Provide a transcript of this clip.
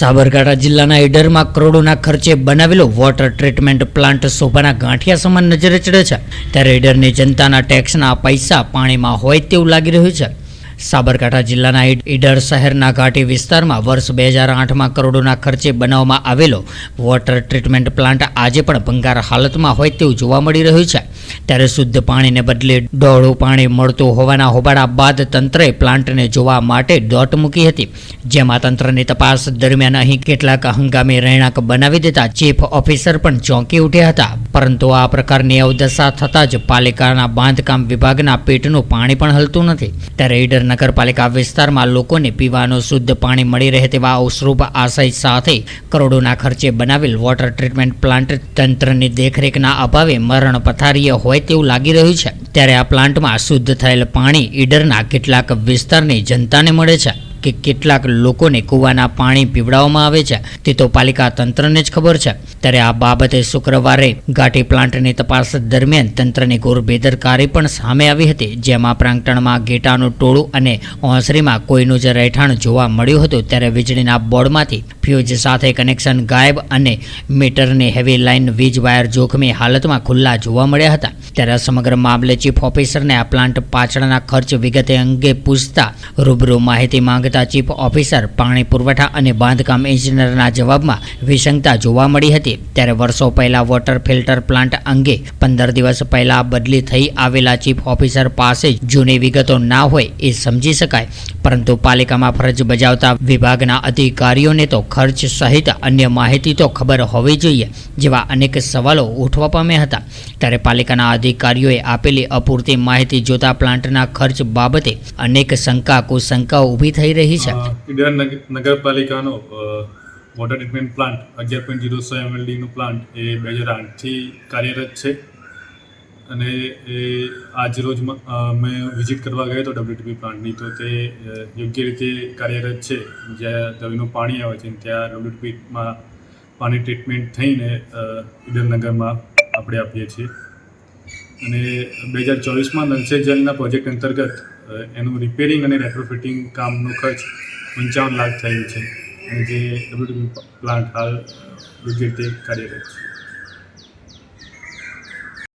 સાબરકાંઠા જિલ્લાના ઈડરમાં કરોડોના ખર્ચે બનાવેલો વોટર ટ્રીટમેન્ટ પ્લાન્ટ શોભાના ગાંઠિયા સમાન નજરે ચડે છે. ત્યારે ઈડરની જનતાના ટેક્સના પૈસા પાણીમાં હોય તેવું લાગી રહ્યું છે. સાબરકાંઠા જિલ્લાના ઈડ- ઈડર શહેરના ઘાટી વિસ્તારમાં વર્ષ બે હજાર આઠમાં કરોડોના ખર્ચે બનાવવામાં આવેલો વોટર ટ્રીટમેન્ટ પ્લાન્ટ આજે પણ ભંગાર હાલતમાં હોય તેવું જોવા મળી રહ્યું છે. ત્યારે શુદ્ધ પાણીને બદલે ડોળું પાણી મળતું હોવાના હોબાળા બાદ તંત્રએ પ્લાન્ટને જોવા માટે દોટ મૂકી હતી. જેમાં તંત્રની તપાસ દરમિયાન અહીં કેટલાક હંગામી રહેણાંક બનાવી દેતા ચીફ ઓફિસર પણ ચોંકી ઉઠ્યા હતા. પરંતુ આ પ્રકારની અવદશા થતાં જ પાલિકાના બાંધકામ વિભાગના પેટનું પાણી પણ હલતું નથી. ત્યારે ઈડર નગરપાલિકા વિસ્તારમાં લોકોને પીવાનું શુદ્ધ પાણી મળી રહે તેવા અવસરૂપ આશય સાથે કરોડોના ખર્ચે બનાવેલ વોટર ટ્રીટમેન્ટ પ્લાન્ટ તંત્રની દેખરેખના અભાવે મરણ પથારીએ હોય તેવું લાગી રહ્યું છે. ત્યારે આ પ્લાન્ટમાં શુદ્ધ થયેલ પાણી ઈડરના કેટલાક વિસ્તારની જનતાને મળે છે. કે કેટલાક લોકોને કૂવાના પાણી પીવડાવવામાં આવે છે, તે તો પાલિકા તંત્રને જ ખબર છે. ત્યારે આ બાબતે શુક્રવારે ઘાટી પ્લાન્ટની તપાસ દરમિયાન તંત્રની ઘોર બેદરકારી પણ સામે આવી હતી, જેમાં પ્રાંગણમાં ઘેટાનું ટોળું અને ઓસરીમાં કોઈનું જ રહેઠાણ જોવા મળ્યું હતું. ત્યારે વીજળીના બોર્ડમાંથી ફ્યુઝ સાથે કનેક્શન ગાયબ અને મીટરની હેવી લાઇન વીજ વાયર જોખમી હાલતમાં ખુલ્લા જોવા મળ્યા હતા. ત્યારે સમગ્ર મામલે ચીફ ઓફિસરને આ પ્લાન્ટ પાછળના ખર્ચ વિગતે અંગે પૂછતા રૂબરૂ માહિતી માંગતા ચીફ ઓફિસર, પાણી પુરવઠા અને બાંધકામ ઇજનેરના જવાબમાં વિસંગતા જોવા મળી હતી. ત્યારે વર્ષો પહેલા વોટર ફિલ્ટર પ્લાન્ટ અંગે પંદર દિવસ પહેલા બદલી થઈ આવેલા ચીફ ઓફિસર પાસે જૂની વિગતો ના હોય એ સમજી શકાય. પરંતુ પાલિકામાં ફરજ બજાવતા વિભાગના અધિકારીઓને તો ખર્ચ સહિત અન્ય માહિતી તો ખબર હોવી જોઈએ જેવા અનેક સવાલો ઉઠવા પામ્યા હતા. ત્યારે પાલિકાના અધિકારીઓએ આપેલી અપૂરતી માહિતી જોતા પ્લાન્ટના ખર્ચ બાબતે અનેક શંકા કુશંકાઓ ઊભી થઈ રહી છે. ઈડર નગરપાલિકાનો વોટર ટ્રીટમેન્ટ પ્લાન્ટ અગિયાર પોઈન્ટ જીરો સો એમએલડીનો પ્લાન્ટ એ બે હજાર આઠથી કાર્યરત છે. અને એ આજ રોજ મેં વિઝિટ કરવા ગયો હતો ડબ્લ્યુટીપી પ્લાન્ટની તો તે યોગ્ય રીતે કાર્યરત છે. જ્યાં દવીનું પાણી આવે છે ત્યાં ડબ્લ્યુટીપીમાં પાણી ટ્રીટમેન્ટ થઈને અ, આપણે આપીએ છીએ. અને બે હજાર ચોવીસમાં નલસે જલના પ્રોજેક્ટ અંતર્ગત એનું રિપેરિંગ અને રેટ્રોફિટિંગ કામનો ખર્ચ પંચાવન લાખ થયેલ છે. અને જે ડબ્લ્યુટીપી પ્લાન્ટ હાલ યોગ્ય રીતે કાર્યરત છે.